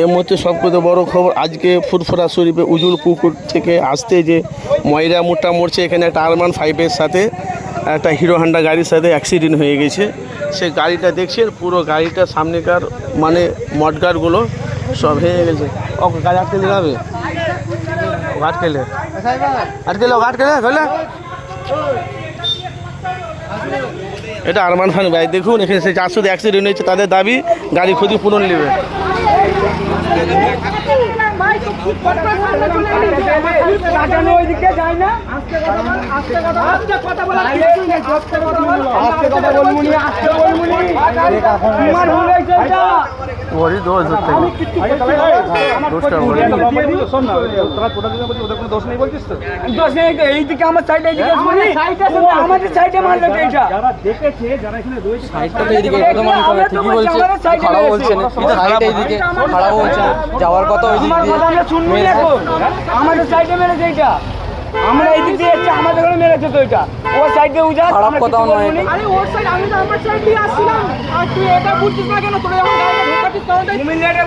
এর মধ্যে সবথেকে বড় খবর, আজকে ফুরফুরা শরীফে উজুল পুকুর থেকে আসতে যে ময়রা মোটা মরছে, এখানে একটা আরমান ফাইভের সাথে, একটা হিরো হান্ডা গাড়ির সাথে অ্যাক্সিডেন্ট হয়ে গেছে। সে গাড়িটা দেখছেন পুরো গাড়িটা সামনেকার মানে মডগার্ডগুলো সব হয়ে গেছে। ও গাড়ি আটকে যাবে আটকেলে আটকেলে আটকেলে ধরলে। এটা আরমান খান ভাই, দেখুন, এখানে সে যার অ্যাক্সিডেন্ট হয়েছে, তাদের দাবি, গাড়ি ক্ষতিপূরণ নেবে। Evet. ওরই দোষ দোষ নেই এইদিকে আমার সাইডে এইদিকে শুনি ও আমাদের সাইডে মারলো তো এইটা সাইডটা তো এইদিকে কথা মানে ঠিকই বলছে খারাপ বলছে না সাইড এইদিকে খারাপ বলছে না যাওয়ার কথা ওই দিক আমার দিয়ে কথা আমরা শুনবি এখন। আমাদের সাইডে মেরেছে এইটা। আমরা এই দিক দিয়ে যাচ্ছি আমাদের ঘরে মেরেছে তো এটা ও সাইডে উজা খারাপ কথাও নয় আরে ওর সাইড আমি তো আমার সাইড দিয়ে আসছিলাম। আর তুই এটা বুঝছিস না কেন? তোরা আমার গাড়িতে ঢোকাচ্ছিস তাহলে